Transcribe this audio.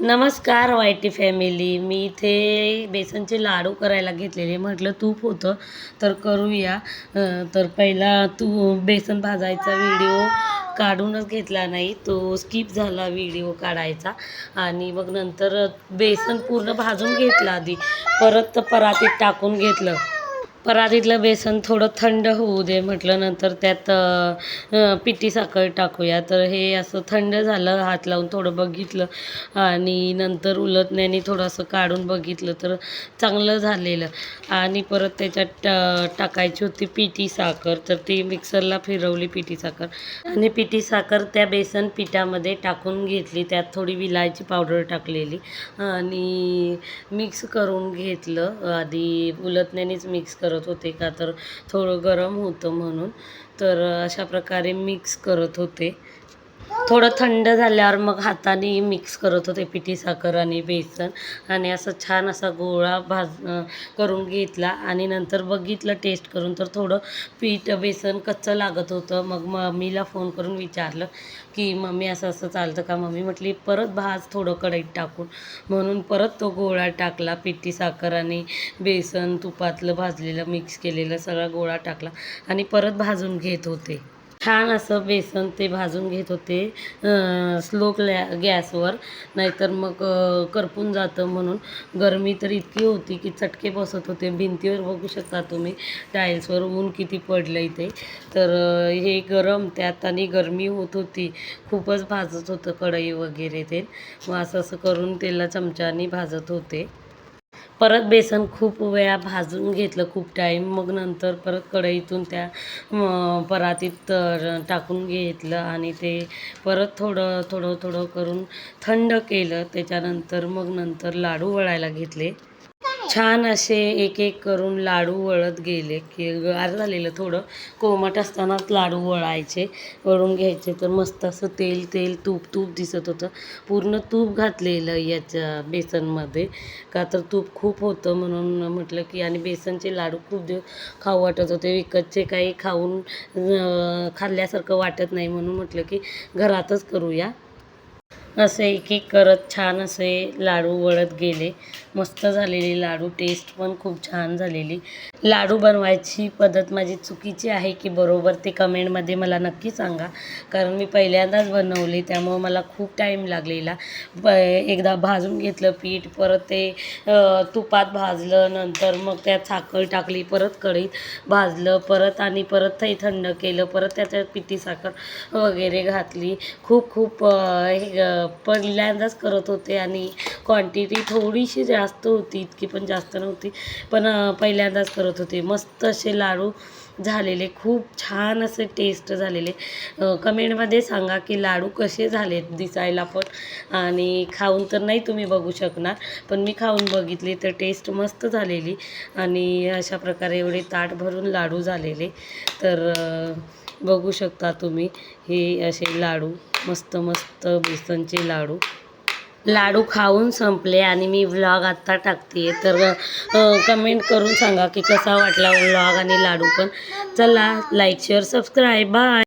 नमस्कार Y T family. मी इथे बेसनचे लाडू करायला घेतलेले. म्हटलं तूप होतं तर करूया. तर पहिला तू बेसन भाजायचा व्हिडिओ काढूनच घेतला नाही तो स्किप झाला व्हिडिओ काढायचा. आणि मग नंतर बेसन पूर्ण भाजून घेतलं आधी. परत परातीत टाकून घेतलं. परातीतलं बेसन थोडं थंड होऊ दे म्हटलं नंतर त्यात पिठी साखर टाकूया. तर हे असं थंड झालं हात लावून थोडं बघितलं आणि नंतर उलटण्याने थोडंसं काढून बघितलं तर चांगलं झालेलं. आणि परत त्याच्यात टाकायची होती पिठी साखर तर ती मिक्सरला फिरवली पिठी साखर. आणि पिठी साखर त्या बेसन पिठामध्ये टाकून घेतली त्यात थोडी विलायची पावडर टाकलेली. आणि मिक्स करून घेतलं आधी उलटण्यानेच मिक्स करून करत होते का तर थोडं गरम होतं म्हणून. तर अशा प्रकारे मिक्स करत होते. थोडं थंड झाल्यावर मग हाताने मिक्स करत होते पिठी साखर आणि बेसन. आणि असं छान असा गोळा भाज करून घेतला. आणि नंतर बघितलं टेस्ट करून तर थोडं पीठ बेसन कच्चं लागत होतं. मग मम्मीला फोन करून विचारलं की मम्मी असं असं चालतं का? मम्मी म्हटली परत भाज थोडं कढईत टाकून. म्हणून परत तो गोळा टाकला पिठी साखर आणि बेसन तुपातलं भाजलेलं मिक्स केलेलं सगळा गोळा टाकला आणि परत भाजून घेत होते. छान असं बेसन ते भाजून घेत होते स्लो ग्लॅ गॅसवर. नाहीतर मग करपून जातं म्हणून. गरमी तर इतकी होती की चटके बसत होते. भिंतीवर बघू शकता तुम्ही टाईल्सवर ऊन किती पडलं इथे. तर हे गरम त्यात आणि गरमी होत होती. खूपच भाजत होतं कढई वगैरे ते. मग असं असं करून त्याला चमच्याने भाजत होते. परत बेसन खूप वेळा भाजून घेतलं खूप टाईम मग नंतर परत कढईतून त्या परातीत टाकून घेतलं आणि ते परत थोडं थोडं थोडं करून थंड केलं. त्याच्यानंतर मग नंतर लाडू वळायला घेतले. छान असे एक एक करून लाडू वळत गेले. की गार झालेलं थोडं. कोमट असतानाच लाडू वळायचे वळून घ्यायचे. तर मस्त असं तेल तेल तूप तूप दिसत होतं. पूर्ण तूप घातलेलं याच्या बेसनमध्ये. का तर तूप खूप होतं म्हणून म्हटलं की आणि बेसनचे लाडू खूप दिवस खाऊ वाटत होते. विकतचे काही खाऊन खाल्ल्यासारखं वाटत नाही म्हणून म्हटलं की घरातच करूया. असे एक एक करत छान असे लाडू वळत गेले. मस्त झालेले लाडू टेस्ट पण खूप छान झालेली. लाडू बनवायची पद्धत माझी चुकीची आहे की बरोबर ते कमेंटमध्ये मला नक्की सांगा. कारण मी पहिल्यांदाच बनवले त्यामुळं मला खूप टाईम लागलेला. प एकदा भाजून घेतलं पीठ परत ते तुपात भाजलं नंतर मग त्यात साखर टाकली परत कढीत भाजलं परत आणि परत ते थंड केलं परत त्याच्यात पिठी साखर वगैरे घातली. खूप खूप हे पहिल्यांदाच करत होते आणि क्वांटिटी थोडीशी जास्त होती इतकी पण जास्त नव्हती पण पहिल्यांदाच करत होते. मस्त असे लाडू झालेले खूप छान असे टेस्ट झालेले. कमेंटमध्ये सांगा की लाडू कसे झालेत दिसायला पण. आणि खाऊन तर नाही तुम्ही बघू शकणार पण मी खाऊन बघितले तर टेस्ट मस्त झालेली. आणि अशा प्रकारे एवढे ताट भरून लाडू झालेले. तर बघू शकता तुम्ही हे असे लाडू मस्त मस्त बेसनचे लाडू. लाडू खाऊन संपले आणि मी व्लॉग आत्ता टाकते. तर कमेंट करून सांगा की कसा वाटला व्लॉग आणि लाडू पण. चला लाईक शेअर सबस्क्राईब बाय